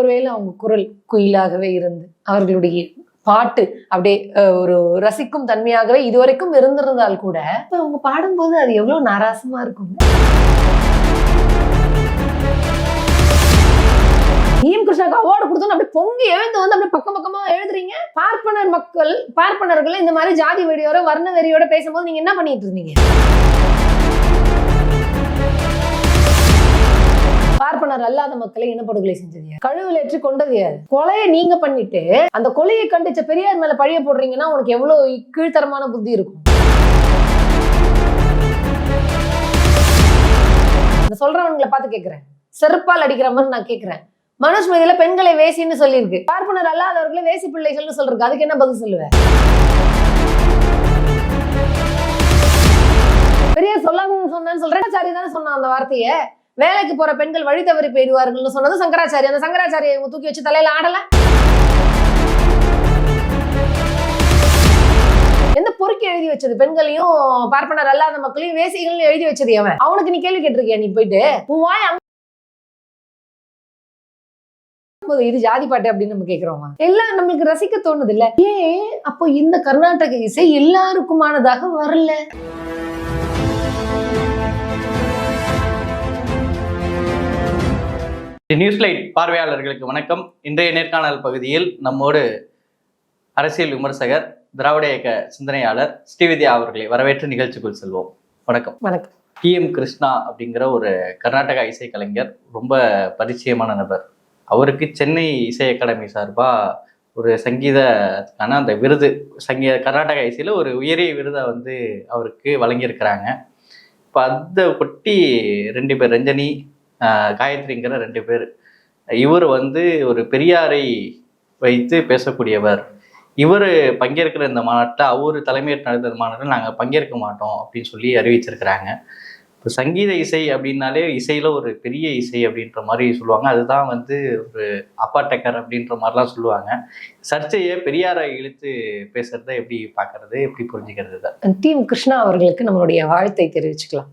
ஒருவேளை அவங்க குரல் குயிலாகவே இருந்து அவர்களுடைய பாட்டு அப்படியே ஒரு ரசிக்கும் தன்மையாகவே இதுவரைக்கும் இருந்திருந்தால் கூட இப்போ அவங்க பாடும்போது அது எவ்வளோ நாராசமா இருக்கும். ஈம் கிருஷ்ணாக்கு அவார்டு கொடுத்தோன்னு அப்படியே பொங்கி எழுந்து வந்து அப்படியே பக்கம் பக்கமா எழுதுறீங்க? பார்ப்பனர் மக்கள் பார்ப்பனர்கள் இந்த மாதிரி ஜாதி வெறியோட வர்ண வெறியோட பேசும்போது நீங்க என்ன பண்ணிட்டு இருந்தீங்க? பார்ப்பனர் அல்லாத மக்களை இனப்படுகொலை செஞ்சது கழுவில் ஏற்றி கொண்டது யார்? கொலையை நீங்க பண்ணிட்டு அந்த கொலையை கண்டிச்ச பெரியார் மேல பழிய போடுறீங்கன்னா உனக்கு எவ்வளவு கீழ்த்தரமான புத்தி இருக்கும்? சொல்றவங்களை பார்த்து கேட்கிறேன் செருப்பால் அடிக்கிற மாதிரி நான் கேட்கிறேன் மனுஸ்மிதியில பெண்களை வேசின்னு சொல்லியிருக்கு. பார்ப்பனர் அல்லாதவர்களை வேசி பிள்ளைகள்னு சொல்றது அதுக்கு என்ன பதில் சொல்லுவேன் பெரிய சொல்லாங்கன்னு சொன்னேன்னு சொல்றேன். சாரி தானே சொன்னான் அந்த வார்த்தையை? வேலைக்கு போற பெண்கள் வழி தவறி போயிடுவார்கள்னு சொன்னது சங்கராச்சாரி. அந்த சங்கராச்சாரியை இவங்க தூக்கி வச்சு தலையில ஆடல? எந்த பொறுக்கி எழுதி வச்சது பெண்களையும் பார்ப்பனர் அல்லாத மக்களையும் வேசிகளையும் எழுதி வச்சது அவன் அவனுக்கு நீ கேள்வி கேட்டிருக்கியா? நீ போயிட்டு உன் வாய் இது ஜாதி பாட்டு அப்படின்னு நம்ம கேக்குறோமா? எல்லாம் நம்மளுக்கு ரசிக்க தோணுது இல்ல. ஏன் அப்போ இந்த கர்நாடக இசை எல்லாருக்குமானதாக வரல? நியூஸ்லைட் பார்வையாளர்களுக்கு வணக்கம். இன்றைய நேர்காணல் பகுதியில் நம்மோடு அரசியல் விமர்சகர் திராவிட இயக்க சிந்தனையாளர் ஸ்ரீவித்யா அவர்களை வரவேற்று நிகழ்ச்சிக்குள் செல்வோம். வணக்கம். வணக்கம். டி எம் கிருஷ்ணா அப்படிங்கிற ஒரு கர்நாடகா இசைக்கலைஞர் ரொம்ப பரிச்சயமான நபர். அவருக்கு சென்னை இசை அகாடமி சார்பாக ஒரு சங்கீதத்துக்கான அந்த விருது சங்கீத கர்நாடக இசையில் ஒரு உயரிய விருதை வந்து அவருக்கு வழங்கியிருக்கிறாங்க. இப்போ அதை ஒட்டி ரெண்டு பேர் ரஞ்சனி காயத்ரிங்கிற ரெண்டு பேர். இவர் வந்து ஒரு பெரியாரை வைத்து பேசக்கூடியவர். இவர் பங்கேற்கிற இந்த மாநாட்டில் அவர் தலைமையேற்று நடந்த மாநாட்டில் நாங்கள் பங்கேற்க மாட்டோம் அப்படின்னு சொல்லி அறிவிச்சிருக்கிறாங்க. இப்போ சங்கீத இசை அப்படின்னாலே இசையில் ஒரு பெரிய இசை அப்படின்ற மாதிரி சொல்லுவாங்க. அதுதான் வந்து ஒரு அப்பா டக்கர் அப்படின்ற மாதிரிலாம் சொல்லுவாங்க. சர்ச்சையை பெரியாரை இழுத்து பேசுறத எப்படி பார்க்கறது எப்படி புரிஞ்சுக்கிறது தான் டீம் கிருஷ்ணா அவர்களுக்கு நம்மளுடைய வாழ்த்தை தெரிவிச்சுக்கலாம்.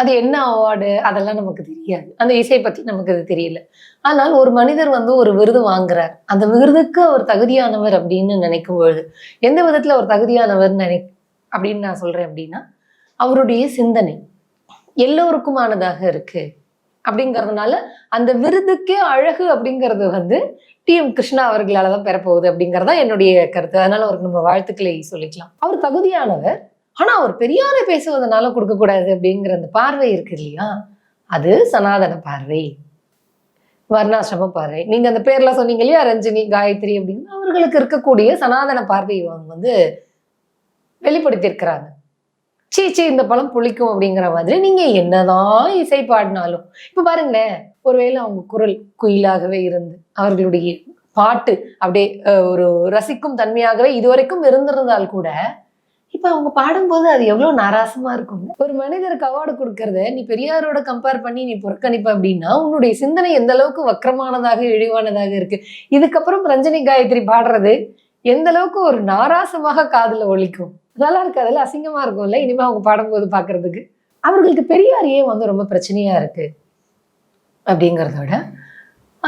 அது என்ன அவார்டு அதெல்லாம் நமக்கு தெரியாது. அந்த இசையை பத்தி நமக்கு அது தெரியல. ஆனால் ஒரு மனிதர் வந்து ஒரு விருது வாங்குறார். அந்த விருதுக்கு அவர் தகுதியானவர் அப்படின்னு நினைக்கும் பொழுது எந்த விதத்துல அவர் தகுதியானவர் நினை அப்படின்னு நான் சொல்றேன் அப்படின்னா அவருடைய சிந்தனை எல்லோருக்குமானதாக இருக்கு அப்படிங்கறதுனால அந்த விருதுக்கே அழகு அப்படிங்கிறது வந்து டி. எம். கிருஷ்ணா அவர்களால தான் பெறப்போகுது அப்படிங்கறதா என்னுடைய கருத்து. அதனால அவருக்கு நம்ம வாழ்த்துக்களை சொல்லிக்கலாம். அவர் தகுதியானவர் ஆனா அவர் பெரியாரை பேசுவதனால கொடுக்கக்கூடாது அப்படிங்கிற அந்த பார்வை இருக்கு இல்லையா? அது சனாதன பார்வை. வர்ணாசிரம பார்வை. நீங்க அந்த பேர்லாம் சொன்னீங்க இல்லையா? ரஞ்சினி காயத்ரி அப்படின்னு. அவர்களுக்கு இருக்கக்கூடிய சனாதன பார்வையை அவங்க வந்து வெளிப்படுத்தியிருக்கிறாங்க. சீ சீ இந்த பழம் புளிக்கும் அப்படிங்கிற மாதிரி நீங்க என்னதான் இசை பாடினாலும். இப்ப பாருங்களேன் ஒருவேளை அவங்க குரல் குயிலாகவே இருந்து அவர்களுடைய பாட்டு அப்படியே ஒரு ரசிக்கும் தன்மையாகவே இதுவரைக்கும் இருந்திருந்தால் கூட இப்போ அவங்க பாடும்போது அது எவ்வளோ நாராசமாக இருக்கும் ஒரு மனிதருக்கு அவார்டு கொடுக்கறத நீ பெரியாரோட கம்பேர் பண்ணி நீ புறக்கணிப்ப அப்படின்னா உன்னுடைய சிந்தனை எந்த அளவுக்கு வக்கரமானதாக இழிவானதாக இருக்கு? இதுக்கப்புறம் ரஞ்சனி காயத்ரி பாடுறது எந்த அளவுக்கு ஒரு நாராசமாக காதில் ஒலிக்கும்? நல்லா இருக்கு அசிங்கமாக இருக்கும்ல இனிமேல் அவங்க பாடும்போது பார்க்கறதுக்கு அவர்களுக்கு பெரியார் ஏன் வந்து ரொம்ப பிரச்சனையாக இருக்கு? அப்படிங்கிறத விட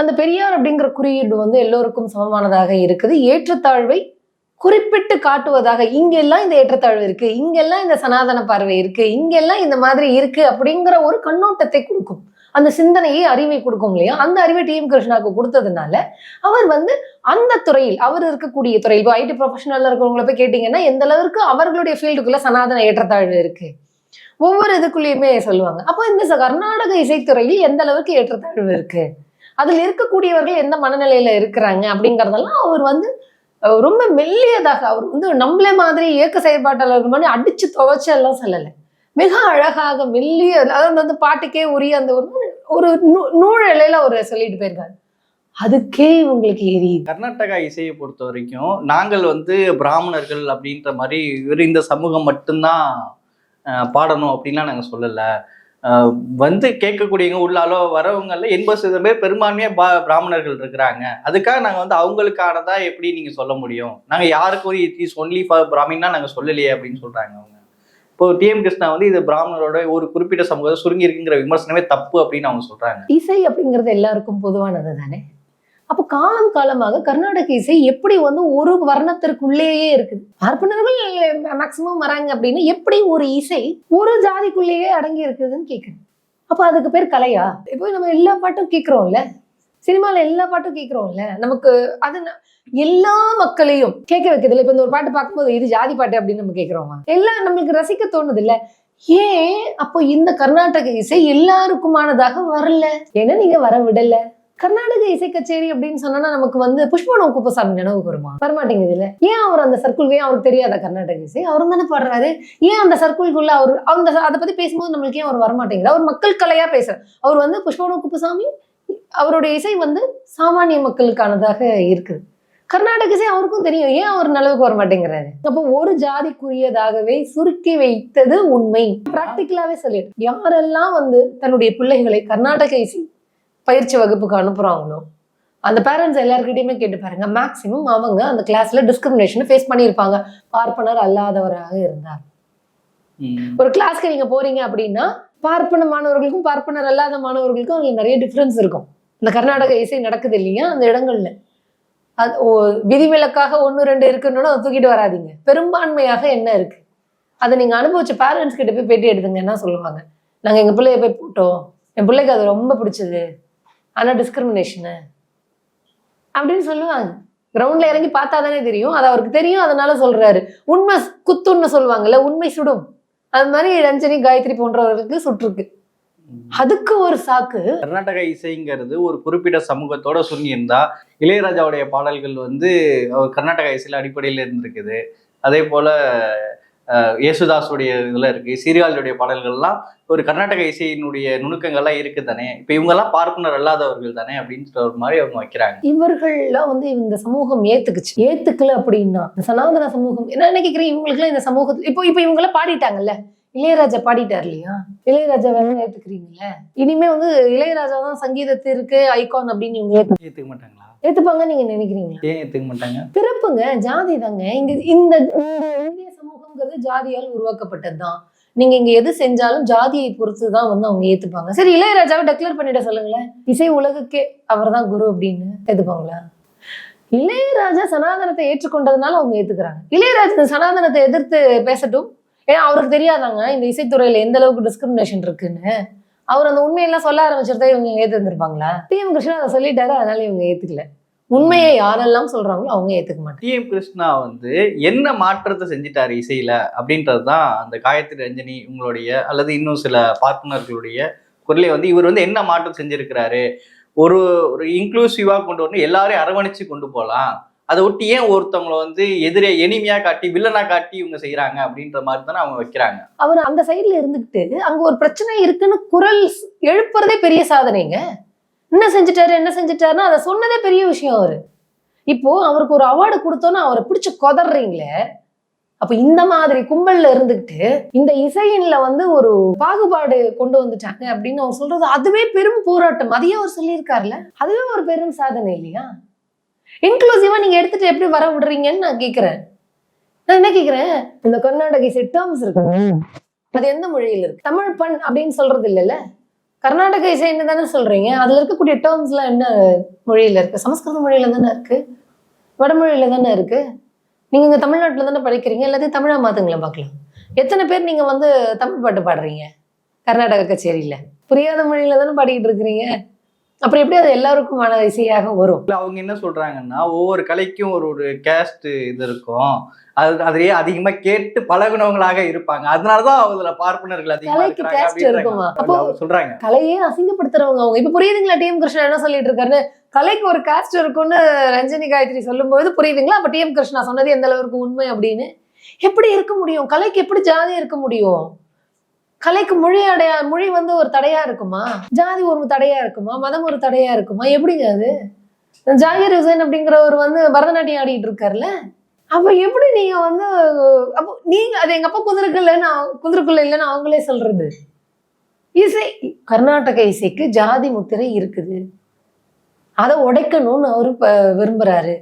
அந்த பெரியார் அப்படிங்கிற குறியீடு வந்து எல்லோருக்கும் சமமானதாக இருக்குது. ஏற்றத்தாழ்வை குறிப்பிட்டு காட்டுவதாக இங்கெல்லாம் இந்த ஏற்றத்தாழ்வு இருக்கு இங்கெல்லாம் இந்த சனாதன பார்வை இருக்கு இங்கெல்லாம் இந்த மாதிரி இருக்கு அப்படிங்கிற ஒரு கண்ணோட்டத்தை கொடுக்கும். அந்த சிந்தனையை அறிவை கொடுக்கும் இல்லையா? அந்த அறிவை டி எம் கிருஷ்ணாவுக்கு கொடுத்ததுனால அவர் வந்து அந்த துறையில் அவர் இருக்கக்கூடிய துறையில் இப்போ ஐடி ப்ரொஃபஷனல்ல இருக்கிறவங்கள போய் கேட்டீங்கன்னா எந்த அளவுக்கு அவர்களுடைய ஃபீல்டுக்குள்ள சனாதன ஏற்றத்தாழ்வு இருக்கு? ஒவ்வொரு இதுக்குள்ளேயுமே சொல்லுவாங்க. அப்போ இந்த கர்நாடக இசைத்துறையில் எந்த அளவுக்கு ஏற்றத்தாழ்வு இருக்கு? அதில் இருக்கக்கூடியவர்கள் எந்த மனநிலையில இருக்கிறாங்க அப்படிங்கறதெல்லாம் அவர் வந்து ரொம்ப மெல்லியதாக அவர் வந்து நம்மளே மாதிரி இயக்க செயற்பாட்டாளர்கள் மாதிரி அடிச்சு துவைச்சு எல்லாம் சொல்லலை. மிக அழகாக மெல்லிய அதாவது வந்து பாட்டுக்கே உரிய அந்த ஒரு ஒரு நூ- அவர் சொல்லிட்டு போயிருக்காரு. அதுக்கே இவங்களுக்கு எரியுது. கர்நாடகா இசையை பொறுத்த வரைக்கும் நாங்கள் வந்து பிராமணர்கள் அப்படின்ற மாதிரி இவர் இந்த சமூகம் மட்டும்தான் பாடணும் அப்படின்லாம் நாங்கள் சொல்லலை. வந்து கேட்கக்கூடியவங்க உள்ளாலோ வரவங்கள எண்பது சதவீதம் பேர் பெரும்பான்மையாக பா பிராமணர்கள் இருக்கிறாங்க. அதுக்காக நாங்கள் வந்து அவங்களுக்கானதா எப்படி நீங்கள் சொல்ல முடியும்? நாங்கள் யாருக்கும் இட் இஸ் ஒன்லி ஃபார் பிராமின்னா நாங்கள் சொல்லலையே அப்படின்னு சொல்கிறாங்க அவங்க. இப்போ டிஎம் கிருஷ்ணா வந்து இது பிராமணரோட ஒரு குறிப்பிட்ட சமூகத்தை சுருங்கி இருக்குங்கிற விமர்சனமே தப்பு அப்படின்னு அவங்க சொல்கிறாங்க இசை அப்படிங்கிறது எல்லாருக்கும் பொதுவானது தானே அப்போ காலம் காலமாக கர்நாடக இசை எப்படி வந்து ஒரு வர்ணத்திற்குள்ளேயே இருக்குது? பார்ப்பனர்கள் மேக்சிமம் வராங்க அப்படின்னு எப்படி ஒரு இசை ஒரு ஜாதிக்குள்ளேயே அடங்கி இருக்குதுன்னு கேட்குறேன் அப்போ அதுக்கு பேர் கலையா? இப்போ நம்ம எல்லா பாட்டும் கேட்குறோம்ல சினிமாவில் எல்லா பாட்டும் கேட்குறோம்ல நமக்கு அது ந- எல்லா மக்களையும் கேட்க வைக்கிறதுல இப்போ இந்த ஒரு பாட்டு பார்க்கும்போது இது ஜாதி பாட்டு அப்படின்னு நம்ம கேட்குறோமா எல்லாம் நம்மளுக்கு ரசிக்க தோணுது இல்லை ஏன் அப்போ இந்த கர்நாடக இசை எல்லாருக்குமானதாக வரல? ஏன்னா நீங்க வர விடல கர்நாடக இசை கச்சேரி அப்படின்னு சொன்னா நமக்கு வந்து புஷ்பவனம் குப்பசாமி நினைவுக்கு வருமா? வரமாட்டேங்குது இல்ல ஏன் அவர் அந்த சர்க்கிள் ஏன் அவருக்கு தெரியாத கர்நாடக இசை? அவரும் தானே பாடுறாரு. ஏன் அந்த சர்க்கிள்குள்ள அவர் அந்த அதை பத்தி பேசும்போது நம்மளுக்கு ஏன் அவர் வரமாட்டேங்குது? அவர் மக்கள் கலையா பேசுறாரு. அவர் வந்து புஷ்பவனம் குப்பசாமி அவருடைய இசை வந்து சாமானிய மக்களுக்கானதாக இருக்குது. கர்நாடக இசை அவருக்கும் தெரியும். ஏன் அவர் நிலவுக்கு வர மாட்டேங்கிறாரு அப்போ ஒரு ஜாதிக்குரியதாகவே சுருக்கி வைத்தது உண்மை. பிராக்டிக்கலாவே சொல்லிடு. யாரெல்லாம் வந்து தன்னுடைய பிள்ளைகளை கர்நாடக இசை பயிற்சி வகுப்புக்கு அனுப்புறாங்களோ? அந்த பேரண்ட்ஸ் எல்லாருக்கிட்டையுமே கேட்டு பாருங்க. மேக்சிமம் அவங்க அந்த கிளாஸ்ல டிஸ்கிரிமினேஷன் ஃபேஸ் பண்ணியிருப்பாங்க. பார்ப்பனர் அல்லாதவராக இருந்தார். ஒரு கிளாஸ்க்கு நீங்க போறீங்க அப்படின்னா பார்ப்பன மாணவர்களுக்கும் பார்ப்பனர் அல்லாத மாணவர்களுக்கும் அதுல நிறைய டிஃப்ரென்ஸ் இருக்கும். இந்த கர்நாடக இசை நடக்குது இல்லையா? அந்த இடங்கள்ல. அது விதிவிலக்காக ஒன்று ரெண்டு இருக்குன்னு தூக்கிட்டு வராதீங்க. பெரும்பான்மையாக என்ன இருக்கு? அதை நீங்க அனுபவிச்ச பேரண்ட்ஸ் கிட்ட போய் பேட்டி எடுத்துங்கன்னா சொல்லுவாங்க? நாங்க எங்க பிள்ளைய போய் போட்டோம். என் பிள்ளைக்கு அது ரொம்ப பிடிச்சது. ஆனால் டிஸ்கிரிமினேஷனு அப்படின்னு சொல்லுவாங்க. கிரவுண்டில் இறங்கி பார்த்தா தானே தெரியும். அது அவருக்கு தெரியும் அதனால சொல்கிறாரு உண்மை குத்துன்னு சொல்லுவாங்கல்ல உண்மை சுடும். அது மாதிரி ரஞ்சனி காயத்ரி போன்றவர்களுக்கு சுற்றுக்கு அதுக்கு ஒரு சாக்கு. கர்நாடக இசைங்கிறது ஒரு குறிப்பிட்ட சமூகத்தோட சுருங்கி இளையராஜாவுடைய பாடல்கள் வந்து கர்நாடக இசையில அடிப்படையில் இருந்திருக்குது. அதே போல யேசுதாஸுடைய இதுல இருக்கு சீர்காழியுடைய பாடல்கள்லாம் ஒரு கர்நாடக இசையினுடைய நுணுக்கங்கள்லாம் இருக்கு தானே? இப்போ இவங்கெல்லாம் பார்ப்பனர் அல்லாதவர்கள் தானே அப்படின்ற ஒரு மாதிரி அவங்க வைக்கிறாங்க. இவர்கள்லாம் வந்து இந்த சமூகம் ஏத்துக்குச்சு. ஏத்துக்கல அப்படின்னா இந்த சனாதன சமூகம் என்ன கேக்குறேன்? இவங்களுக்குலாம் இந்த சமூகத்துல இப்போ இப்போ இவங்கெல்லாம் பாடிட்டாங்கல்ல? இளையராஜா பாடிட்டார் இல்லையா? இளையராஜா வேணும் ஏத்துக்கிறீங்கல்ல இனிமே வந்து இளையராஜா தான் சங்கீதத்திற்கு ஐகான் அப்படின்னு இவங்க ஏத்து- ஏத்துக்க மாட்டாங்களா? ஏத்துப்பாங்க நீங்க நினைக்கிறீங்களா? ஏன் ஏத்துக்க மாட்டாங்க? பிறப்புங்க ஜாதி தாங்க. இங்க இந்த இந்த இந்திய சமூகம்ங்கிறது ஜாதியால் உருவாக்கப்பட்டதுதான். நீங்க இங்க எது செஞ்சாலும் ஜாதியை பொறுத்து தான் வந்து அவங்க ஏத்துப்பாங்க. சரி இளையராஜாவை டெக்ளேர் பண்ணிட சொல்லுங்களேன். இசை உலகுக்கே அவர்தான் குரு அப்படின்னு ஏத்துப்பாங்களா? இளையராஜா சனாதனத்தை ஏற்றுக்கொண்டதுனால அவங்க ஏத்துக்கிறாங்க. இளையராஜா சனாதனத்தை எதிர்த்து பேசட்டும். ஏன்னா அவருக்கு தெரியாதாங்க இந்த இசைத்துறையில எந்த அளவுக்கு டிஸ்கிரிமினேஷன் இருக்குன்னு. அவர் அந்த உண்மையெல்லாம் சொல்ல ஆரம்பிச்சிருந்தா இவங்க ஏத்துருந்துருப்பாங்களா? D M. கிருஷ்ணா அதை சொல்லிட்டாரு அதனால இவங்க ஏத்துக்கல. உண்மையை யாரெல்லாம் சொல்றாங்களோ அவங்க ஏத்துக்க மாட்டாங்க. டிஎம் கிருஷ்ணா வந்து என்ன மாற்றத்தை செஞ்சிட்டாரு இசையில அப்படின்றது தான் அந்த காயத்ரி ரஞ்சனி உங்களுடைய அல்லது இன்னும் சில பார்ட்னர்களுடைய குரலை வந்து இவர் வந்து என்ன மாற்றம் செஞ்சிருக்கிறாரு? ஒரு ஒரு இன்க்ளூசிவா கொண்டு வரணும் எல்லாரையும் அரவணைச்சு கொண்டு போகலாம். அதை ஒட்டி ஏன் ஒருத்தவங்களை வந்து எதிரே எளிமையா காட்டி வில்லனா காட்டி இவங்க செய்யறாங்க அப்படின்ற மாதிரி தானே அவங்க வைக்கிறாங்க? அவர் அந்த சைட்ல இருந்துகிட்டு அங்க ஒரு பிரச்சனை இருக்குன்னு குரல் எழுப்புறதே பெரிய சாதனைங்க. என்ன செஞ்சுட்டாரு என்ன செஞ்சுட்டாருன்னா அதை சொன்னதே பெரிய விஷயம் அவரு. இப்போ அவருக்கு ஒரு அவார்டு கொடுத்தோன்னு அவரை பிடிச்சு கொதறீங்களே அப்ப இந்த மாதிரி கும்பல்ல இருந்துகிட்டு இந்த இசையின்ல வந்து ஒரு பாகுபாடு கொண்டு வந்துட்டாங்க அப்படின்னு அவர் சொல்றது அதுவே பெரும் போராட்டம். அதையே அவர் சொல்லியிருக்காருல்ல? அதுவே ஒரு பெரும் சாதனை இல்லையா? இன்க்ளூசிவா நீங்க எடுத்துட்டு எப்படி வர விடுறீங்கன்னு நான் கேக்குறேன். நான் என்ன கேக்குறேன்? இந்த கர்நாடக இசை டேர்ம்ஸ் இருக்கு. அது எந்த மொழியில இருக்கு? தமிழ் பண் அப்படின்னு சொல்றது இல்லைல்ல? கர்நாடக இசைன்னு தானே சொல்றீங்க? அதுல இருக்கக்கூடிய டேர்ம்ஸ்லாம் என்ன மொழியில இருக்கு? சமஸ்கிருத மொழியில தானே இருக்கு? வடமொழியில தானே இருக்கு? நீங்க இங்க தமிழ்நாட்டுல தானே படிக்கிறீங்க? எல்லாத்தையும் தமிழா மாத்துங்களேன் பார்க்கலாம். எத்தனை பேர் நீங்க வந்து தமிழ் பாட்டு பாடுறீங்க? கர்நாடக கச்சேரியில. புரியாத மொழியில தானே பாடிக்கிட்டு இருக்கிறீங்க? அப்புறம் எப்படி அது எல்லாருக்குமான இசையாக வரும்? இல்ல அவங்க என்ன சொல்றாங்கன்னா ஒவ்வொரு கலைக்கும் ஒரு ஒரு கேஸ்ட் இது இருக்கும். அது அதுலயே அதிகமா கேட்டு பழகுனவங்களாக இருப்பாங்க. அதனாலதான் அதுல பார்ப்பனர்கள் அதிகமா அப்படின்றாங்க. இருக்குமா? அப்போ- அவங்க சொல்றாங்க. கலையே அசிங்கப்படுத்துறவங்க அவங்க. இப்ப புரியுதுங்களா? டிஎம் கிருஷ்ணா என்ன சொல்லிட்டு இருக்காரு கலைக்கு ஒரு காஸ்ட் இருக்கும்னு ரஞ்சனி காயத்ரி சொல்லும்போது புரியுதுங்களா? அப்ப டிஎம் கிருஷ்ணா சொன்னது எந்த அளவுக்கு உண்மை அப்படின்னு? எப்படி இருக்க முடியும்? கலைக்கு எப்படி ஜாதி இருக்க முடியும்? கலைக்கு மொழி அடையா மொழி வந்து ஒரு தடையா இருக்குமா? ஜாதி ஒரு தடையா இருக்குமா? மதம் ஒரு தடையா இருக்குமா? எப்படிங்க அது? ஜாகிர் ஹுசைன் அப்படிங்கிறவர் வந்து பரதநாட்டியம் ஆடிட்டு இருக்காருல்ல? அப்ப எப்படி நீங்க வந்து அப்போ நீங்க அது எங்க அப்பா குதிரைக்குள்ளன்னு அவ- குதிரைக்குள்ள இல்லைன்னு அவங்களே சொல்றது? இசை கர்நாடக இசைக்கு ஜாதி முத்திரை இருக்குது. அதை உடைக்கணும்னு அவரு விரும்புறாரு.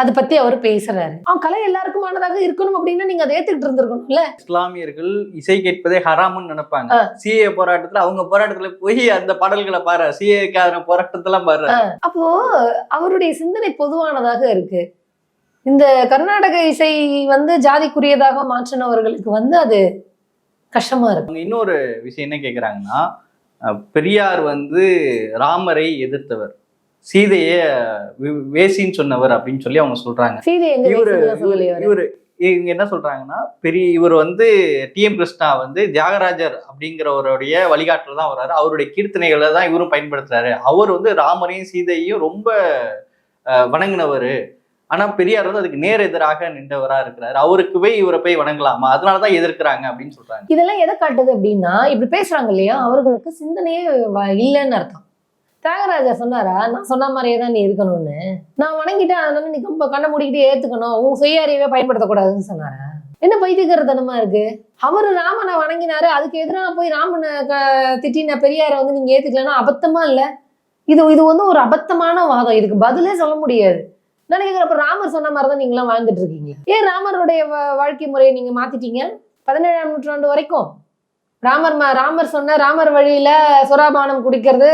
அதை பத்தி அவர் பேசுறாரு. அவன் கலை எல்லாருக்குமானதாக இருக்கணும் அப்படின்னா நீங்க அதை ஏத்துக்கிட்டு இருந்திருக்கணும்ல? இஸ்லாமியர்கள் இசை கேட்பதே ஹராம்னு நினைப்பாங்க. சிஏ போராட்டத்துல அவங்க போராட்டத்துல போய் அந்த பாடல்களை பாரு சிஏக்கான போராட்டத்தெல்லாம் பாரு அப்போ அவருடைய சிந்தனை பொதுவானதாக இருக்கு. இந்த கர்நாடக இசை வந்து ஜாதிக்குரியதாக மாற்றினவர்களுக்கு வந்து அது கஷ்டமா இருக்கு. இன்னொரு விஷயம் என்ன கேக்குறாங்கன்னா பெரியார் வந்து ராமரை எதிர்த்தவர். சீதைய வேசின்னு சொன்னவர் அப்படின்னு சொல்லி அவங்க சொல்றாங்க. இவரு? இவரு இவங்க என்ன சொல்றாங்கன்னா பெரிய இவர் வந்து டிஎம் கிருஷ்ணா வந்து தியாகராஜர் அப்படிங்கிறவருடைய வழிகாட்டுல தான் வர்றாரு. அவருடைய கீர்த்தனைகளை தான் இவரும் பயன்படுத்துறாரு. அவர் வந்து ராமரையும் சீதையும் ரொம்ப வணங்கினவர். ஆனா பெரியார் வந்து அதுக்கு நேர் எதிராக நின்றவரா இருக்கிறாரு. அவருக்கு போய் இவரை போய் வணங்கலாமா? அதனாலதான் எதிர்க்கிறாங்க அப்படின்னு சொல்றாங்க. இதெல்லாம் எதை காட்டுது அப்படின்னா இப்படி பேசுறாங்க இல்லையா? அவர்களுக்கு சிந்தனையே இல்லைன்னு அர்த்தம். தியாகராஜா சொன்னாரா? நான் சொன்ன மாதிரியே தான் நீ இருக்கணும்னு. நான் வணங்கிட்டேன் அதனால நீ கம்ப கண்ணை மூடிக்கிட்டே ஏத்துக்கணும். உன் சுய அறிவே பயன்படுத்தக்கூடாதுன்னு சொன்னாரா? என்ன பைத்தியக்காரத்தனமா இருக்கு? அவரு ராமனை வணங்கினாரு அதுக்கு எதிராக போய் ராமனை க- திட்டின பெரியாரை வந்து நீங்க ஏத்துக்கலன்னா அபத்தமா இல்ல? இது இது வந்து ஒரு அபத்தமான வாதம். இதுக்கு பதிலே சொல்ல முடியாது. நான் கேட்குறப்ப ராமர் சொன்ன மாதிரி தான் நீங்களாம் வாழ்ந்துட்டு இருக்கீங்க ஏன் ராமருடைய வ- வாழ்க்கை முறையை நீங்க மாத்திட்டீங்க? பதினேழாம் நூற்றாண்டு வரைக்கும். ராமர் ராமர் சொன்ன ராமர் வழியில சுறாபானம் குடிக்கிறது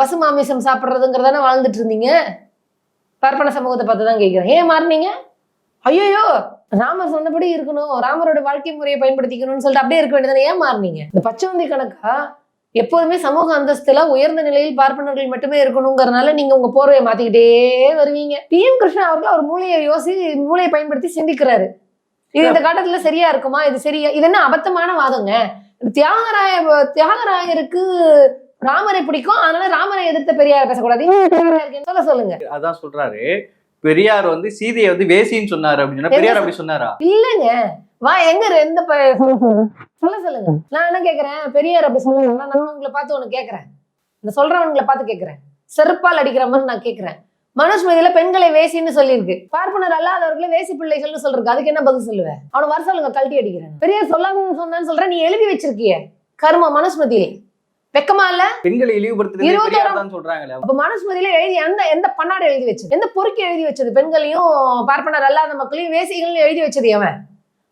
பசு மாமிசம் சாப்பிட்றதுங்கிறதான வாழ்ந்துட்டு இருந்தீங்க? பார்ப்பன சமூகத்தை பார்த்து தான் கேட்குறேன் ஏன் மாறினீங்க? ஐயோயோ ராமர் சொன்னபடி இருக்கணும். ராமரோட வாழ்க்கை முறையை பயன்படுத்திக்கணும்னு சொல்லிட்டு அப்படியே இருக்க வேண்டியதானே ஏன் மாறினீங்க? இந்த பச்சைவந்தி கணக்கா? எப்போதுமே சமூக அந்தஸ்துல உயர்ந்த நிலையில் பார்ப்பனர்கள் மட்டுமே இருக்கணுங்கிறனால நீங்க உங்க போர்வையை மாத்திக்கிட்டே வருவீங்க. D M. கிருஷ்ணன் அவர்கள் அவர் மூளையை யோசி மூளையை பயன்படுத்தி சிந்திக்கிறாரு. இது இந்த காலத்துல சரியா இருக்குமா? இது சரியா? இது என்ன அபத்தமான வாதங்க? தியாகராய தியாகராயருக்கு ராமரை பிடிக்கும். அதனால ராமரை எதிர்த்த பெரியார் பேசக்கூடாது. சொல்ல சொல்லுங்க. அதான் சொல்றாரு. பெரியார் வந்து சீதையை வந்து வேசின்னு சொன்னாரு அப்படின்னு பெரியார் அப்படி சொன்னாரா? இல்லைங்க. வா எங்க எந்த ப- சொல்ல சொல்லுங்க. நான் என்ன கேக்குறேன்? பெரியார் அப்படி சொல்லுங்க நான் உங்களை பார்த்து ஒண்ணு கேக்குறேன். இந்த சொல்றவங்களை பார்த்து கேக்குறேன். செருப்பால் அடிக்கிற மாதிரி நான் கேக்குறேன். மனுஸ்மதியில பெண்களை வேசின்னு சொல்லியிருக்கு. பார்ப்பனர் அல்லாதவர்களை வேசி பிள்ளைகள்னு சொல்லிருக்கு அதுக்கு என்ன பதில் சொல்லுவேன் அவனை வர சொல்லுங்க கழட்டி அடிக்கிறேன் பெரியார் சொல்லாம சொன்னான்னு சொல்றேன் நீ எழுதி வச்சிருக்கிய கர்ம மனுஸ்மதியிலே வெக்கமா இல்ல பெண்களை இழிவுபடுத்துறது சொல்றாங்களே. அப்ப மனுஸ்மதியில எழுதி எந்த எந்த பன்னாடு எழுதி வச்சது? எந்த பொறுக்கி எழுதி வச்சது? பெண்களையும் பார்ப்பனர் அல்லாத மக்களையும் வேசிகள்னு எழுதி வச்சது எவன்?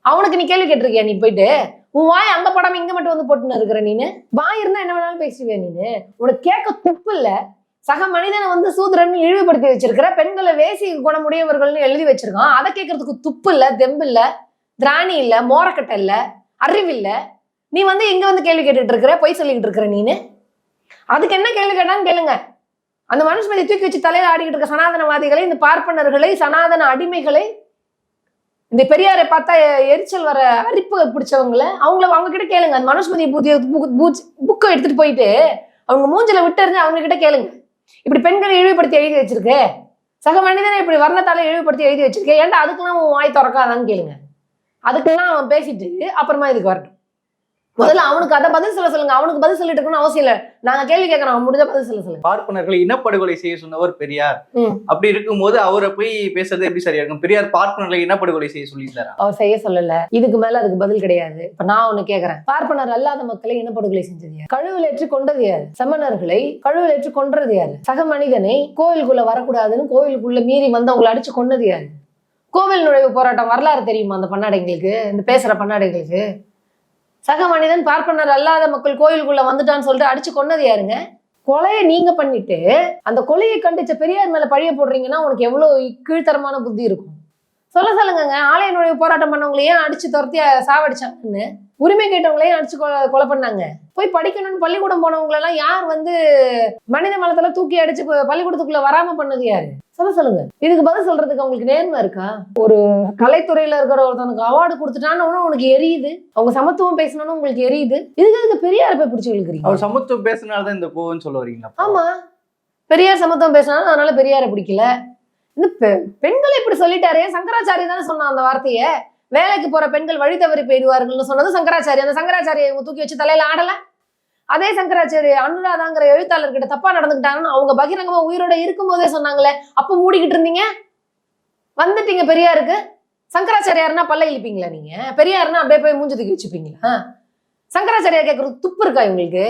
அவனுக்கு நீ கேள்வி கேட்டிருக்கியா நீ போயிட்டு? உன் வாய் அங்க படாம இங்க மட்டும் வந்து போட்டுன்னு இருக்கிற நீனு? வாய் இருந்தா என்ன வேணாலும் பேசுவியா நீனு? உனக்கு கேட்க துப்பு இல்ல. சக மனிதனை வந்து சூத்திரன்னு இழிவுபடுத்தி வச்சிருக்கிற பெண்களை வேசி குணமுடையவர்கள்னு எழுதி வச்சிருக்கான். அதை கேட்கறதுக்கு துப்பு இல்ல தெம்பு இல்ல திராணி இல்ல மோரக்கட்டை இல்ல அறிவு இல்ல. நீ வந்து இங்க வந்து கேள்வி கேட்டுட்டு இருக்கிற பொய் சொல்லிக்கிட்டு இருக்கிற நீனு? அதுக்கு என்ன கேள்வி கேட்டான்னு கேளுங்க. அந்த மனுஷமதி தூக்கி வச்சு தலையில ஆடிக்கிட்டு இருக்க சனாதனவாதிகளை இந்த பார்ப்பனர்களை சனாதன அடிமைகளை இந்த பெரியாரை பார்த்தா எரிச்சல் வர அரிப்பு பிடிச்சவங்கள அவங்கள அவங்க கிட்ட கேளுங்க. அந்த மனுஸ்மதி புதிய புக்கை எடுத்துட்டு போயிட்டு அவங்க மூஞ்சில விட்டுறிஞ்சு அவங்க கிட்ட கேளுங்க. இப்படி பெண்களை இழிவுபடுத்தி எழுதி வச்சிருக்கு? சக மனிதனை இப்படி வர்ணத்தால இழிவுபடுத்தி எழுதி வச்சிருக்கேன் ஏன்டா அதுக்கெல்லாம் உன் வாய் திறக்காதான்னு கேளுங்க. அதுக்கெல்லாம் அவன் பேசிட்டு அப்புறமா இதுக்கு வரட்டும். முதல்ல அவனுக்கு அதை பதில் சொல்ல சொல்லுங்க. அவனுக்கு பதில் சொல்லிட்டு இருக்கணும்னு அவசியம் இல்லை. நாங்க கேள்வி கேட்கறோம் அவன் முடிஞ்ச பதில் சொல்ல சொல்லுங்க. பார்ப்பனர்களை இனப்படுகொலை செய்ய சொன்னவர் பெரியார். அப்படி இருக்கும்போது அவரை போய் பேசுறது எப்படி சரியா இருக்கும்? பெரியார் பார்ப்பனர்களை இனப்படுகொலை செய்ய சொல்லியிருந்தாரா அவர் செய்ய சொல்லல. இதுக்கு மேல அதுக்கு பதில் கிடையாது. இப்ப நான் ஒண்ணு கேக்குறேன். பார்ப்பனர் அல்லாத மக்களை இனப்படுகொலை செஞ்சது யார்? கழுவில் ஏற்றி கொண்டது யாரு? சமணர்களை கழுவில் ஏற்றி கொன்றது யாரு? சக மனிதனை கோவிலுக்குள்ள வரக்கூடாதுன்னு கோவிலுக்குள்ள மீறி வந்தவங்களை அடிச்சு கொன்னது யாரு? கோவில் நுழைவு போராட்டம் வரலாறு தெரியுமா அந்த பண்ணாடைங்களுக்கு? இந்த பேசுற பண்ணாடைங்களுக்கு சக மனிதன் பார்ப்பனர் அல்லாத மக்கள் கோயிலுக்குள்ள வந்துட்டான்னு சொல்லிட்டு அடிச்சு கொன்னது யாருங்க? கொலையை நீங்க பண்ணிட்டு அந்த கொலையை கண்டிச்ச பெரியார் மேல பழிய போடுறீங்கன்னா உனக்கு எவ்வளவு கீழ்த்தரமான புத்தி இருக்கும்? சொல்ல சொல்லுங்கங்க ஆலய நுழைவு போராட்டம் பண்ணவங்களையும் அடிச்சு துரத்தி சாவடிச்சாங்கன்னு? உரிமை கேட்டவங்களையும் அடிச்சு கொலை கொலை பண்ணாங்க. போய் படிக்கணும்னு பள்ளிக்கூடம் போனவங்களெல்லாம் யார் வந்து மனித மலத்துல தூக்கி அடிச்சு பள்ளிக்கூடத்துக்குள்ள வராம பண்ணது யாரு? சொல்ல சொல்லுங்க. இதுக்கு பதில் சொல்றதுக்கு அவங்களுக்கு நேர்மை இருக்கா? ஒரு கலைத்துறையில இருக்கிற ஒருத்தனுக்கு அவார்டு கொடுத்துட்டான்னு உனக்கு எரியுது. அவங்க சமத்துவம் பேசணும்னு உங்களுக்கு எரியுது. இதுக்கு அதுக்கு பெரியார் போய் பிடிச்சி இழுக்கிறீங்க? அவர் சமத்துவம் பேசினால்தான் இந்த கோவம்னு சொல்ல வரீங்களா? ஆமா. பெரியார் சமத்துவம் பேசினாலும் அதனால பெரியாரை பிடிக்கல. இந்த பெண்களை இப்படி சொல்லிட்டாரே. சங்கராச்சாரி தானே சொன்னான் அந்த வார்த்தையை. வேலைக்கு போற பெண்கள் வழி தவறி போயிடுவார்கள்னு சொன்னது சங்கராச்சாரிய அந்த சங்கராச்சாரியை இவங்க தூக்கி வச்சு தலையில ஆடல. அதே சங்கராச்சாரிய அனுராதாங்கிற எழுத்தாளர்கிட்ட தப்பா நடந்துக்கிட்டாங்கன்னு அவங்க பகிரங்கமா உயிரோட இருக்கும் போதே சொன்னாங்களே. அப்ப மூடிக்கிட்டு இருந்தீங்க? வந்துட்டீங்க பெரியாருக்கு. சங்கராச்சாரியாருன்னா பல்ல இழுப்பீங்களா நீங்க? பெரியாருன்னா அப்படியே போய் மூஞ்சி தூக்கி வச்சுப்பீங்களா? சங்கராச்சாரியார் கேட்கறது துப்பு இருக்கா இவங்களுக்கு?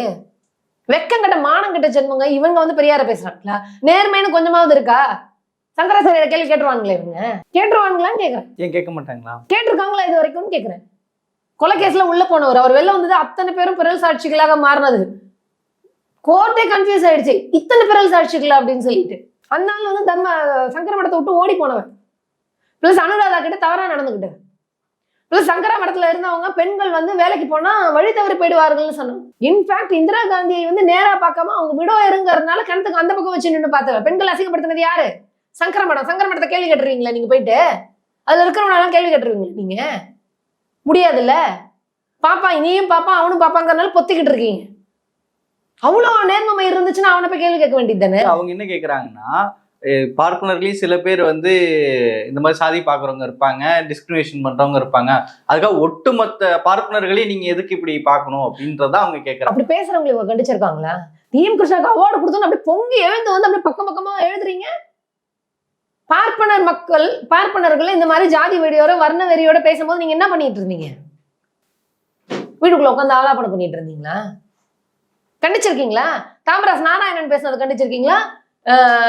வெக்கங்கட்ட மானங்கட்ட ஜென்மங்க இவங்க வந்து பெரியார பேசுறாங்களா? நேர்மைன்னு கொஞ்சமாவது இருக்கா? சங்கராச்சாரிய கேள்வி கேட்டுருவாங்களே இவங்க? கேட்டுருவாங்களான்னு கேக்குறேன். ஏன் கேட்க மாட்டாங்களா? கேட்டிருக்காங்களா இது வரைக்கும் கேக்குறேன். கொலை கேஸ்ல உள்ள போனவர் அவர் வெளில வந்தது அத்தனை பேரும் பிறல் சாட்சிகளாக மாறினது. கோர்ட்டே கன்ஃபியூஸ் ஆயிடுச்சு. இத்தனை பிறல் சாட்சிகளா அப்படின்னு சொல்லிட்டு. அந்த நாள் வந்து தர்ம சங்கர மடத்தை விட்டு ஓடி போனவன். பிளஸ் அனுராதா கிட்ட தவறா நடந்துக்கிட்டேன் பிளஸ் சங்கர மடத்துல இருந்தவங்க பெண்கள் வந்து வேலைக்கு போனா வழி தவறி போயிடுவார்கள்னு சொன்னாங்க இன்ஃபேக்ட் இந்திரா காந்தியை வந்து நேரா பார்க்காம அவங்க விடோ இருங்கிறதுனால கிணத்துக்கு அந்த பக்கம் வச்சு நின்று பார்த்தவன். பெண்கள் அசிங்கப்படுத்தினது யாரு? சங்கர மடம் சங்கர மடத்தை கேள்வி கேட்டுருவீங்களா நீங்க போயிட்டு? அதுல இருக்கிறவனெல்லாம் கேள்வி கேட்டுருவீங்களா நீங்க? முடியாதுல்ல? பாப்பா இனியும் பாப்பா அவனும் பாப்பாங்கிறனால பொத்திக்கிட்டு இருக்கீங்க. அவ்வளோ நேர்மமை இருந்துச்சுன்னா அவனை போய் கேள்வி கேட்க வேண்டியது தானே? அவங்க என்ன கேக்குறாங்கன்னா அஹ் பார்ப்பனர்களையும் சில பேர் வந்து இந்த மாதிரி சாதி பார்க்குறவங்க இருப்பாங்க டிஸ்கிரிமினேஷன் பண்றவங்க இருப்பாங்க. அதுக்காக ஒட்டுமொத்த பார்ப்பனர்களையும் நீங்க எதுக்கு இப்படி பார்க்கணும் அப்படின்றத அவங்க கேட்கறாங்க அப்படி பேசுறவங்களை இவங்க கண்டிச்சிருக்காங்களா? டிஎம் கிருஷ்ணாக்கு அவார்டு கொடுத்தோன்னு அப்படியே பொங்கி எழுந்து வந்து அப்படியே பக்கம் பக்கமா எழுதுறீங்க? பார்ப்பனர் மக்கள் பார்ப்பனர்கள் இந்த மாதிரி ஜாதி வெறியோட வர்ண வெறியோட பேசும்போது நீங்க என்ன பண்ணிட்டு இருந்தீங்க? வீட்டுக்குள்ள உட்காந்து ஆலாபனம் பண்ணிட்டு இருந்தீங்களா? கண்டிச்சிருக்கீங்களா? தாமராஸ் நாராயணன் பேசுனது கண்டிச்சிருக்கீங்களா?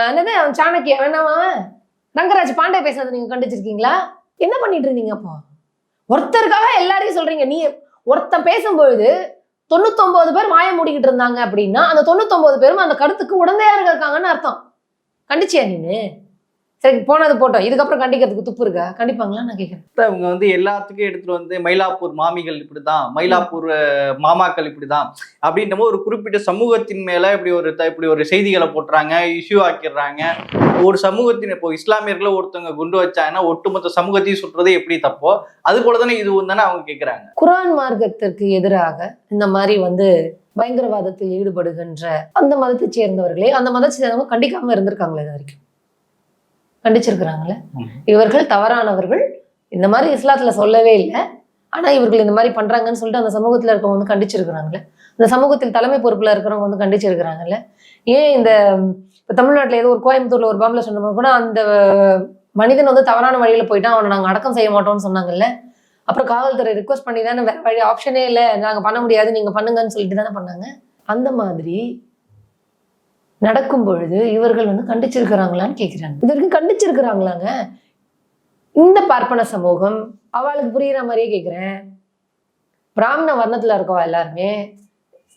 என்னது அவன் சாணக்கிய வேணாமா அவன்? ரங்கராஜ் பாண்டே பேசுனது நீங்க கண்டிச்சிருக்கீங்களா? என்ன பண்ணிட்டு இருந்தீங்க அப்போ? ஒருத்தருக்காக எல்லாரையும் சொல்றீங்க. நீ ஒருத்தன் பேசும்பொழுது தொண்ணூத்தொன்பது பேர் வாய மூடிக்கிட்டு இருந்தாங்க அப்படின்னா அந்த தொண்ணூத்தொன்பது பேரும் அந்த கருத்துக்கு உடந்தையா இருக்காங்கன்னு அர்த்தம். கண்டிச்சியா நீனு? சரி போனது போட்டோம். இதுக்கப்புறம் கண்டிக்கிறதுக்கு துப்பு இருக்கா? கண்டிப்பாங்களா? நான் கேட்கறேன் அவங்க வந்து எல்லாத்துக்கும் எடுத்துட்டு வந்து மயிலாப்பூர் மாமிகள் இப்படிதான் மயிலாப்பூர் அஹ், மாமாக்கள் இப்படிதான் அப்படின்ற போது ஒரு குறிப்பிட்ட சமூகத்தின் மேல இப்படி ஒரு இப்படி ஒரு செய்திகளை போட்டுறாங்க இஷ்யூ ஆக்கிடுறாங்க. ஒரு சமூகத்தின் இப்போ இஸ்லாமியர்களை ஒருத்தவங்க குண்டு வச்சாங்கன்னா ஒட்டுமொத்த சமூகத்தையும் சுற்றுறது எப்படி தப்போ அது போல தானே இதுவும் தானே அவங்க கேட்கறாங்க குரான் மார்க்கத்திற்கு எதிராக இந்த மாதிரி வந்து பயங்கரவாதத்தில் ஈடுபடுகின்ற அந்த மதத்தை சேர்ந்தவர்களே அந்த மதத்தை சேர்ந்தவங்க கண்டிக்காம இருந்திருக்காங்களே இது வரைக்கும். கண்டிச்சிருக்கிறாங்களே. இவர்கள் தவறானவர்கள். இந்த மாதிரி இஸ்லாத்துல சொல்லவே இல்லை. ஆனா இவர்கள் இந்த மாதிரி பண்றாங்கன்னு சொல்லிட்டு அந்த சமூகத்துல இருக்கவங்க வந்து கண்டிச்சிருக்கிறாங்களே அந்த சமூகத்தில் தலைமை பொறுப்புல இருக்கிறவங்க வந்து கண்டிச்சிருக்கிறாங்கல்ல? ஏன் இந்த இப்ப தமிழ்நாட்டுல ஏதோ ஒரு கோயம்புத்தூர்ல ஒரு பாம்புல சொன்னபோது கூட அந்த மனிதன் வந்து தவறான வழியில போயிட்டான் அவனை நாங்க அடக்கம் செய்ய மாட்டோம்னு சொன்னாங்கல்ல? அப்புறம் காவல்துறை ரிக்வஸ்ட் பண்ணி தானே வேற வழி ஆப்ஷனே இல்லை. நாங்க பண்ண முடியாது நீங்க பண்ணுங்கன்னு சொல்லிட்டு தானே பண்ணாங்க? அந்த மாதிரி நடக்கும் பொழுது இவர்கள் வந்து கண்டிச்சிருக்கிறாங்களான்னு கேட்கிறாங்க இது வரைக்கும் கண்டிச்சிருக்கிறாங்களாங்க? இந்த பார்ப்பன சமூகம் அவளுக்கு புரியுற மாதிரியே கேட்குறேன் பிராமண வர்ணத்தில் இருக்கவா எல்லாருமே?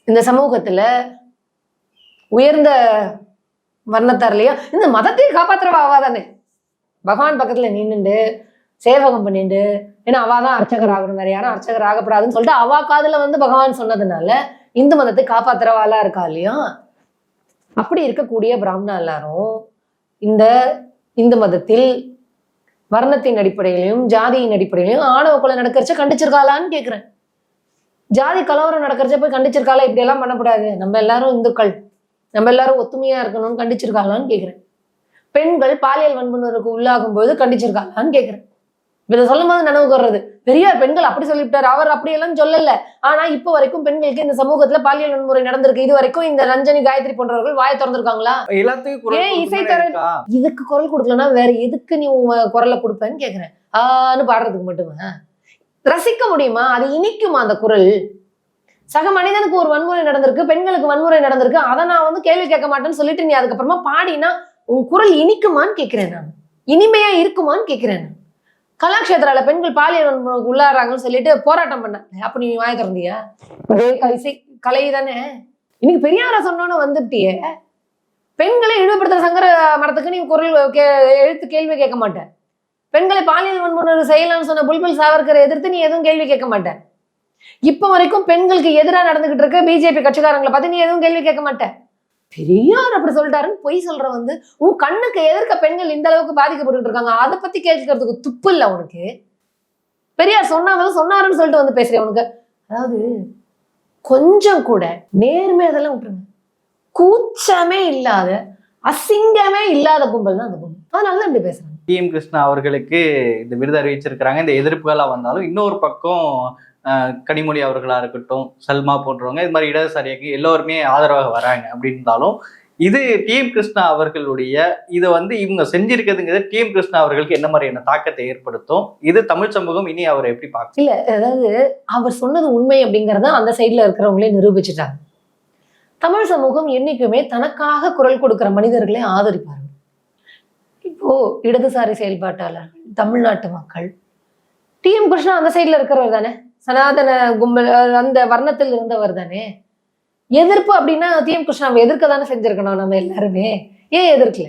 இந்த சமூகத்தில் உயர்ந்த வர்ணத்தார்லையோ இந்த மதத்தையும் காப்பாற்றுறவா அவா தானே பகவான் பக்கத்தில் நின்றுண்டு சேவகம் பண்ணிட்டு ஏன்னா அவா தான் அர்ச்சகர் ஆகணும் வேற யாரும் அர்ச்சகர் ஆகப்படாதுன்னு சொல்லிட்டு அவா காதில் வந்து பகவான் சொன்னதுனால இந்து மதத்தை காப்பாத்துறவாளா இருக்கா இல்லையா? அப்படி இருக்கக்கூடிய பிராமணா எல்லாரும் இந்த இந்து மதத்தில் வர்ணத்தின் அடிப்படையிலையும் ஜாதியின் அடிப்படையிலையும் ஆணவ கொலை நடக்கிறச்ச கண்டிச்சிருக்காளான்னு கேட்குறேன் ஜாதி கலவரம் நடக்கிறச்ச போய் கண்டிச்சிருக்காளா? இப்படியெல்லாம் பண்ணக்கூடாது. நம்ம எல்லாரும் இந்துக்கள். நம்ம எல்லாரும் ஒத்துமையா இருக்கணும்னு கண்டிச்சிருக்காளான்னு கேட்குறேன் பெண்கள் பாலியல் வன்புணர்வுக்கு உள்ளாகும் போது கண்டிச்சிருக்காளான்னு கேட்குறேன் இதை சொல்லும் போது நினைவுக்கு வர்றது பெரியார் பெண்கள் அப்படி சொல்லிவிட்டார். அவர் அப்படியெல்லாம் சொல்லல. ஆனா இப்போ வரைக்கும் பெண்களுக்கு இந்த சமூகத்துல பாலியல் வன்முறை நடந்திருக்கு. இது வரைக்கும் இந்த ரஞ்சனி காயத்ரி போன்றவர்கள் வாயை திறந்திருக்காங்களா? எல்லாத்துக்கும் ஏன்? இதுக்கு குரல் கொடுக்கலன்னா வேற எதுக்கு நீ உன் குரலை கொடுப்பேன்னு கேக்குறேன். ஆன்னு பாடுறதுக்கு மட்டுமா? ரசிக்க முடியுமா? அது இனிக்குமா அந்த குரல்? சக மனிதனுக்கு ஒரு வன்முறை நடந்திருக்கு பெண்களுக்கு வன்முறை நடந்திருக்கு. அதை நான் வந்து கேள்வி கேட்க மாட்டேன்னு சொல்லிட்டு நீ அதுக்கப்புறமா பாடினா உன் குரல் இனிக்குமான்னு கேட்கிறேன் நான். இனிமையா இருக்குமான்னு கேட்கிறேன் நான். கலாக்ஷேத்ரால பெண்கள் பாலியல் வன்முறைக்கு உள்ளாடுறாங்கன்னு சொல்லிட்டு போராட்டம் பண்ண. அப்ப நீ வாய திறந்தியா? இசை கலை தானே. இன்னைக்கு பெரியார சொன்னோன்னு வந்துட்டியே. பெண்களை இழிவுபடுத்துற சங்கர மரத்துக்கு நீ குரல் கே எழுத்து கேள்வி கேட்க மாட்ட. பெண்களை பாலியல் வன்முறை செய்யலாம்னு சொன்ன புல்புல் சாவர்கரை எதிர்த்து நீ எதுவும் கேள்வி கேட்க மாட்ட. இப்ப வரைக்கும் பெண்களுக்கு எதிராக நடந்துகிட்டு இருக்க பிஜேபி கட்சிக்காரங்களை பார்த்து நீ எதுவும் கேள்வி கேட்க மாட்ட. பெரியார் அப்படி சொல்லிட்டாருன்னு பொய் சொல்ற வந்து உன் கண்ணுக்கு எதிர்க்க பெண்கள் இந்த அளவுக்கு பாதிக்கப்பட்டு இருக்காங்க அதை பத்தி கேட்கறதுக்கு துப்பு இல்லை உனக்கு. பெரியார் சொன்னாங்க சொன்னாருன்னு சொல்லிட்டு வந்து பேசுறேன் உனக்கு. அதாவது கொஞ்சம் கூட நேர்மை அதெல்லாம் விட்டுருங்க. கூச்சமே இல்லாத அசிங்கமே இல்லாத கும்பல் தான் அந்த கும்பல். அதனால தான் இப்படி பேசுறாங்க. டிஎம் கிருஷ்ணா அவர்களுக்கு இந்த விருது அறிவிச்சிருக்கிறாங்க. இந்த எதிர்ப்புகளாக வந்தாலும் இன்னொரு பக்கம் கனிமொழி அவர்களாக இருக்கட்டும் சல்மா போன்றவங்க இது மாதிரி இடதுசாரிக்கு எல்லோருமே ஆதரவாக வராங்க அப்படின்னாலும் இது டிஎம் கிருஷ்ணா அவர்களுடைய இதை வந்து இவங்க செஞ்சிருக்கிறதுங்கிறது டிஎம் கிருஷ்ணா அவர்களுக்கு என்ன மாதிரியான தாக்கத்தை ஏற்படுத்தும்? இது தமிழ் சமூகம் இனி அவரை எப்படி பார்க்க இல்ல அதாவது அவர் சொன்னது உண்மை அப்படிங்கறத அந்த சைட்ல இருக்கிறவங்களே நிரூபிச்சுட்டாங்க. தமிழ் சமூகம் என்னைக்குமே தனக்காக குரல் கொடுக்கிற மனிதர்களை ஆதரிப்பார்கள். இப்போ இடதுசாரி செயல்பாட்டாளர்கள் தமிழ்நாட்டு மக்கள் டிஎம் கிருஷ்ணா அந்த சைட்ல இருக்கிறவர் தானே? சனாதன கும்பல் அந்த வர்ணத்தில் இருந்தவர் தானே. எதிர்ப்பு அப்படின்னா டிஎம் கிருஷ்ணாவை எதிர்க்க தானே செஞ்சிருக்கணும் நம்ம எல்லாருமே. ஏன் எதிர்க்கல?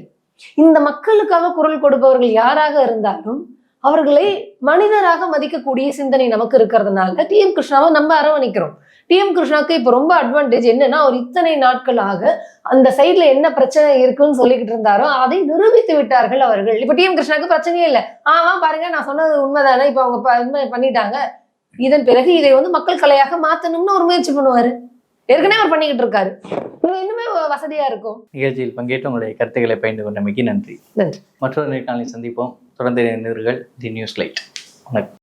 இந்த மக்களுக்காக குரல் கொடுப்பவர்கள் யாராக இருந்தாலும் அவர்களை மனிதராக மதிக்கக்கூடிய சிந்தனை நமக்கு இருக்கிறதுனால டிஎம் கிருஷ்ணாவை நம்ம அரவணைக்கிறோம். டிஎம் கிருஷ்ணாவுக்கு இப்போ ரொம்ப அட்வான்டேஜ் என்னன்னா அவர் இத்தனை நாட்களாக அந்த சைட்ல என்ன பிரச்சனை இருக்குன்னு சொல்லிக்கிட்டு இருந்தாரோ அதை நிரூபித்து விட்டார்கள் அவர்கள். இப்ப டிஎம் கிருஷ்ணாக்கு பிரச்சனையே இல்லை. ஆமா பாருங்க நான் சொன்னது உண்மைதானே இப்போ அவங்க உண்மை பண்ணிட்டாங்க. இதன் பிறகு இதை வந்து மக்கள் கலையாக மாத்தணும்னு ஒரு முயற்சி பண்ணுவாரு. ஏற்கனவே அவர் பண்ணிக்கிட்டு இருக்காரு. இன்னுமே வசதியா இருக்கும். நிகழ்ச்சியில் பங்கேற்று உங்களுடைய கருத்துக்களை பகிர்ந்து கொண்டமைக்கு நன்றி. நன்றி. மற்றொரு நேர்காணலில் சந்திப்போம். தொடர்ந்து இணைந்தீர்கள் தி நியூஸ் லைட் வணக்கம்.